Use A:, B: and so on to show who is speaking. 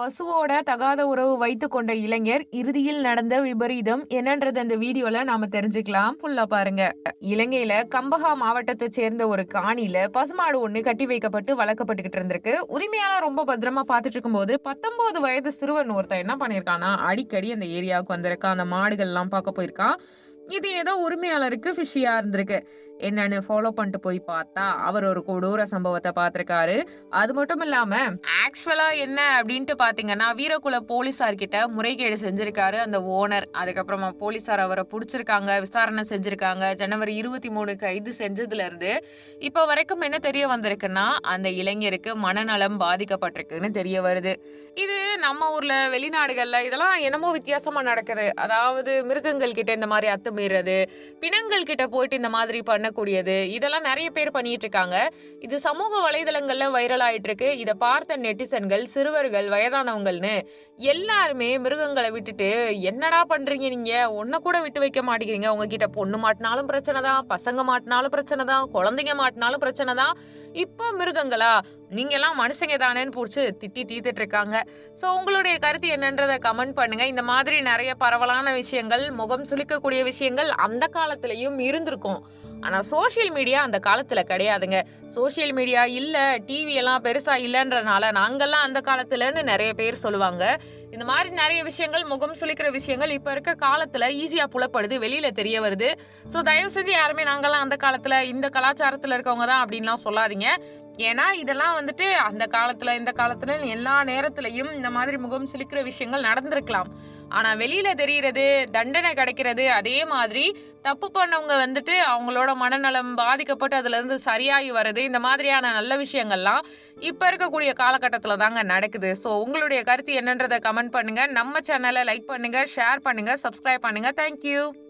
A: பசுவோட தகாத உறவு வைத்து கொண்ட இளைஞர் இறுதியில் நடந்த விபரீதம் என்னன்றது அந்த வீடியோல நாம தெரிஞ்சுக்கலாம். ஃபுல்லா பாருங்க. இலங்கையில கம்பஹா மாவட்டத்தை சேர்ந்த ஒரு காணியில பசுமாடு ஒண்ணு கட்டி வைக்கப்பட்டு வளர்க்கப்பட்டுக்கிட்டு இருந்திருக்கு. உரிமையாளர் ரொம்ப பத்திரமா பார்த்துட்டு இருக்கும்போது பத்தொன்பது வயது சிறுவன் ஒருத்தன் என்ன பண்ணிருக்கானா அடிக்கடி அந்த ஏரியாவுக்கு வந்திருக்கான். அந்த மாடுகள் எல்லாம் பார்க்க போயிருக்கான். இது ஏதோ உரிமையாளருக்கு ஃபிஷியா இருந்திருக்கு. என்னன்னு ஃபாலோ பண்ணிட்டு போய் பார்த்தா அவர் ஒரு கொடூர சம்பவத்தை பார்த்திருக்காரு. அது மட்டும் இல்லாம ஆக்சுவலா என்ன அப்படின்ட்டு பாத்தீங்கன்னா வீரகுல போலீசார் கிட்ட முறைகேடு செஞ்சிருக்காரு அந்த ஓனர். அதுக்கப்புறமா போலீசார் அவரை புடிச்சிருக்காங்க விசாரணை செஞ்சிருக்காங்க. ஜனவரி இருபத்தி மூணு கைது செஞ்சதுல இருந்து இப்ப வரைக்கும் என்ன தெரிய வந்திருக்குன்னா அந்த இளைஞருக்கு மனநலம் பாதிக்கப்பட்டிருக்குன்னு தெரிய வருது. இது நம்ம ஊர்ல வெளிநாடுகள்ல இதெல்லாம் என்னமோ வித்தியாசமா நடக்குது. அதாவது மிருகங்கள் கிட்ட இந்த மாதிரி அத்துமீறது பிணங்கள் கிட்ட போயிட்டு இந்த மாதிரி பண்ண பண்ணக்கூடியது. இதெல்லாம் நிறைய பேர் பண்ணிட்டு இருக்காங்க. இது சமூக வலைதளங்கள்ல வைரல் ஆயிட்டு இருக்கு இதை பார்த்த நெட்டிசன்கள் சிறுவர்கள் வயதானவங்கள்னு எல்லாருமே மிருகங்களை விட்டுட்டு என்னடா பண்றீங்க நீங்க? ஒன்ன கூட விட்டு வைக்க மாட்டேங்கிறீங்க. உங்ககிட்ட பொண்ணு மாட்டினாலும் பிரச்சனை தான் பசங்க மாட்டினாலும் பிரச்சனை தான் குழந்தைங்க மாட்டினாலும் பிரச்சனை தான். இப்போ மிருகங்களா நீங்க எல்லாம் மனுஷங்க தானேன்னு பிடிச்சி திட்டி தீத்துட்டு இருக்காங்க. ஸோ உங்களுடைய கருத்து என்னன்றதை கமெண்ட் பண்ணுங்க. இந்த மாதிரி நிறைய பரவலான விஷயங்கள் முகம் சுளிக்கக்கூடிய விஷயங்கள் அந்த காலத்திலையும் இருந்திருக்கும். ஆனால் சோஷியல் மீடியா அந்த காலத்தில் கிடையாதுங்க. சோஷியல் மீடியா இல்லை டிவி எல்லாம் பெருசா இல்லைன்றனால நாங்கள்லாம் அந்த காலத்துலன்னு நிறைய பேர் சொல்லுவாங்க. இந்த மாதிரி நிறைய விஷயங்கள் முகம் சுளிக்கிற விஷயங்கள் இப்போ இருக்க காலத்தில் ஈஸியாக புலப்படுது வெளியில் தெரிய வருது. ஸோ தயவு செஞ்சு யாருமே நாங்கள்லாம் அந்த காலத்தில் இந்த கலாச்சாரத்தில் இருக்கவங்க தான் அப்படின்லாம் சொல்லாதீங்க. ஏன்னா இதெல்லாம் வந்துட்டு அந்த காலத்துல இந்த காலத்துல எல்லா நேரத்திலையும் இந்த மாதிரி முகம் சிலிக்கிற விஷயங்கள் நடந்திருக்கலாம். ஆனா வெளியில தெரியறது தண்டனை கிடைக்கிறது அதே மாதிரி தப்பு பண்ணவங்க வந்துட்டு அவங்களோட மனநலம் பாதிக்கப்பட்டு அதுல இருந்து சரியாகி வருது இந்த மாதிரியான நல்ல விஷயங்கள்லாம் இப்ப இருக்கக்கூடிய காலகட்டத்துல தாங்க நடக்குது. ஸோ உங்களுடைய கருத்து என்னன்றதை கமெண்ட் பண்ணுங்க. நம்ம சேனலை லைக் பண்ணுங்க ஷேர் பண்ணுங்க சப்ஸ்கிரைப் பண்ணுங்க. தேங்க்யூ